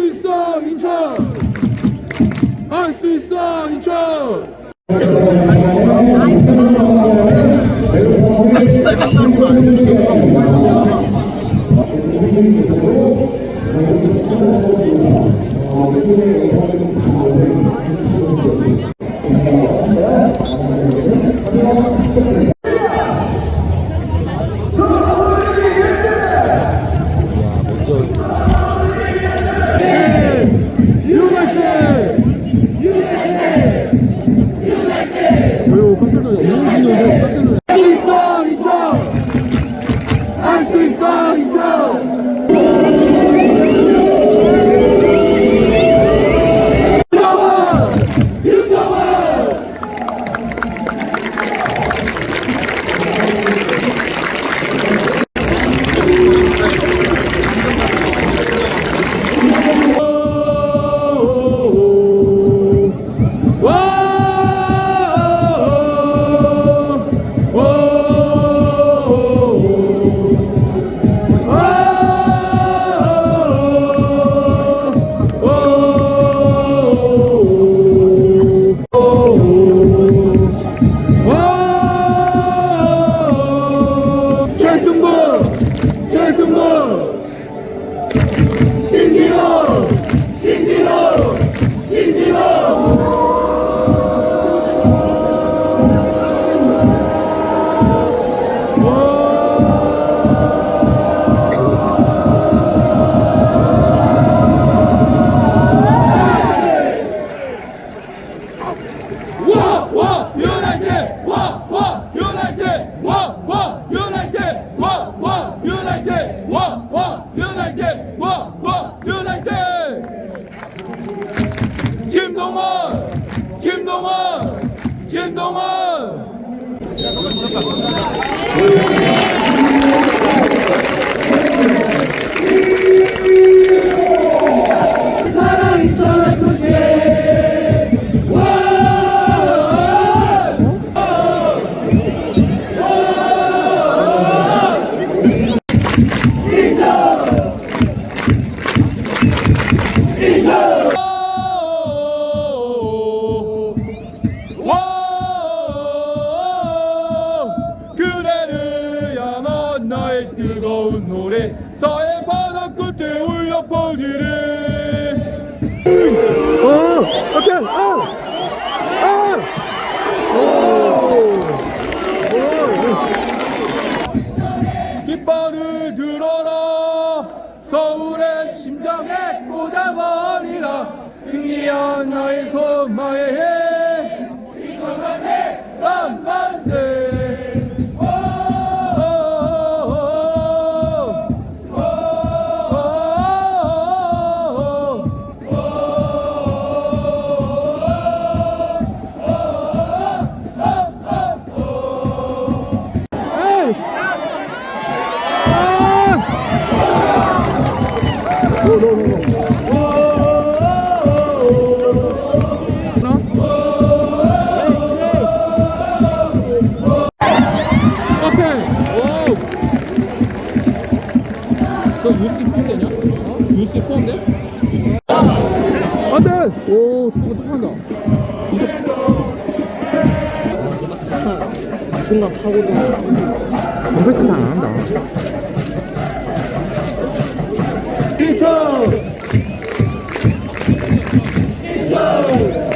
수 있어 인천! 할 수 있어 인천! Thank you. 서울의 심정에 꽂아버리라. 승리한 나의 소망에. 이천만세 만만세 이거 또 보인다. 순간 파고도. 벌써 잘안 한다. 1초! 1초!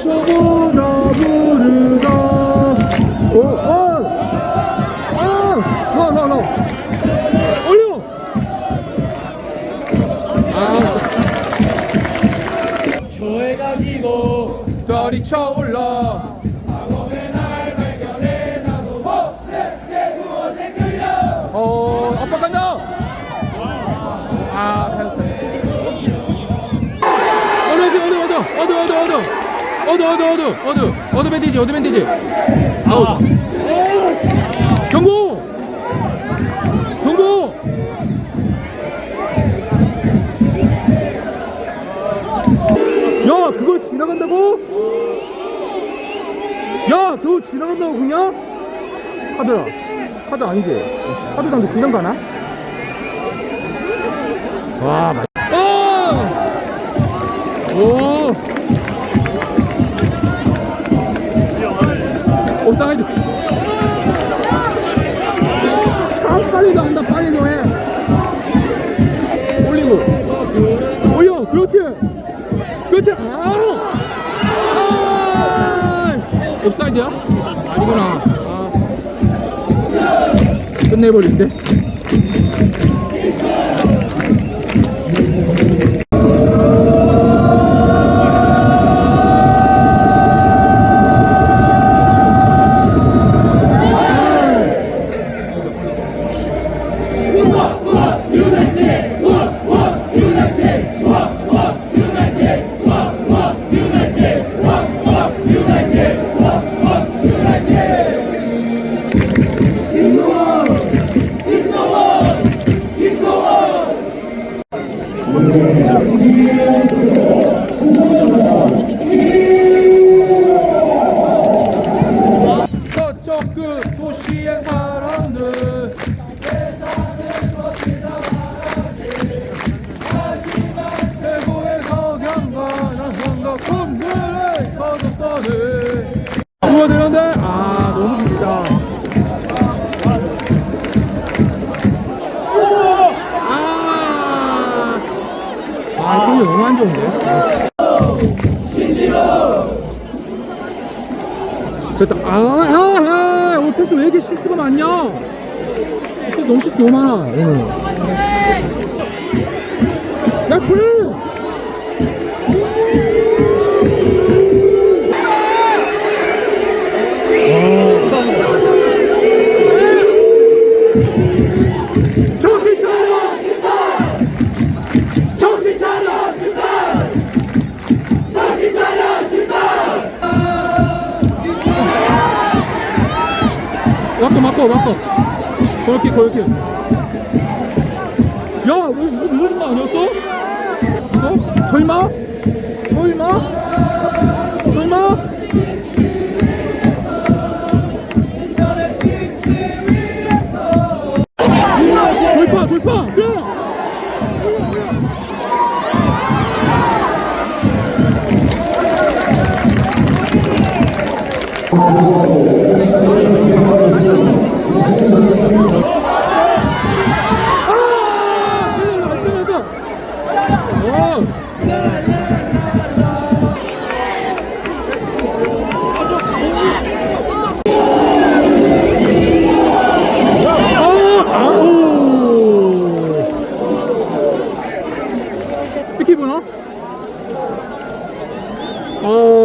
저보다 부르다 오, 어! 아! 아 나, 나, 나! 올려! 아! 저해 가지고 거리쳐 어드 어드 어드 어드 어드 밴디지 어드 밴디지 아웃 경고 경고 야 그거 지나간다고? 야 저거 지나간다고 그냥? 카드야 카드 아니지? 카드 당도 그냥 가나? 와 맛. 어! 오! 사이드 참 빨리 나간다 빨리 너해 올리고 올려 그렇지 그렇지 아! 아! 옵사이드야? 아니구나 아. 끝내버린대 되는데? 아 너무 길다 아, 아 힘이 너무 안 좋은데? 됐다. 아, 아, 아, 오늘 패스 왜 이렇게 실수가 많냐? 패스 너무 실수 너무 많아, 오늘. 막고 막고 막고 그렇게 그렇게 야, 왜 이거 누르는 거 아니었어? 어? 설마? 설마? 설마? 돌파 돌파 그래 아! 큰일 났다, 큰일 났다. 어. 아, 아우. 피키 보나?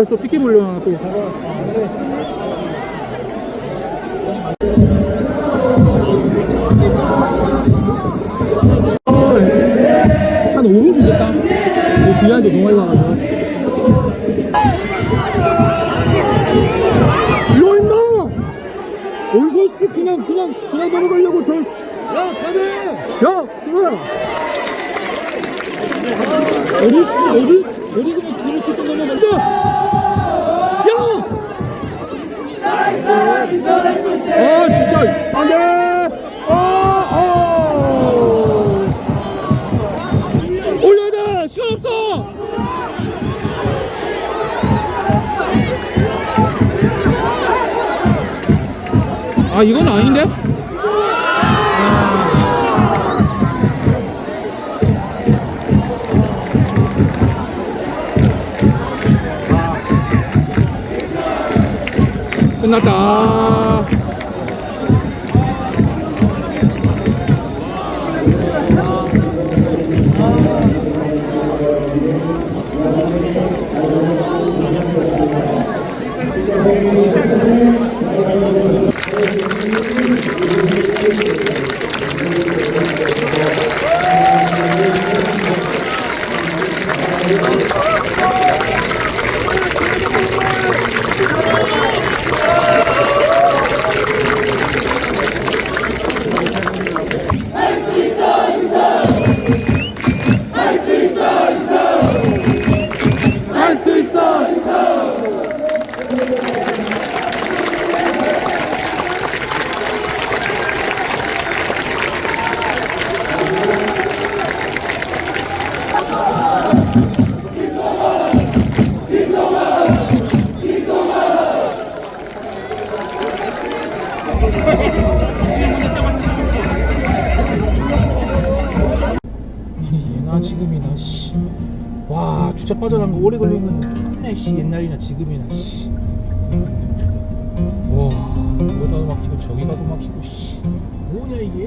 아, 또 피키 보려나 또. 한 5분 주겠다. 너무 많이 와가지고. 일로 임마! 어디서 씨 그냥 그냥 그냥 넘어가려고 저. 야 가네. 야 그거야. 어디 씨 어디 어디 그냥 쳤다 넘어간다. 야! 아 진짜 안돼. 아 아. 올려야 돼! 시간 없어! 아, 이건 아닌데? 끝났다. 오래 걸리면 끝내 씨 옛날이나 지금이나 씨. 와 이거 가도 막히고 저기 가도 막히고 씨 뭐냐 이게?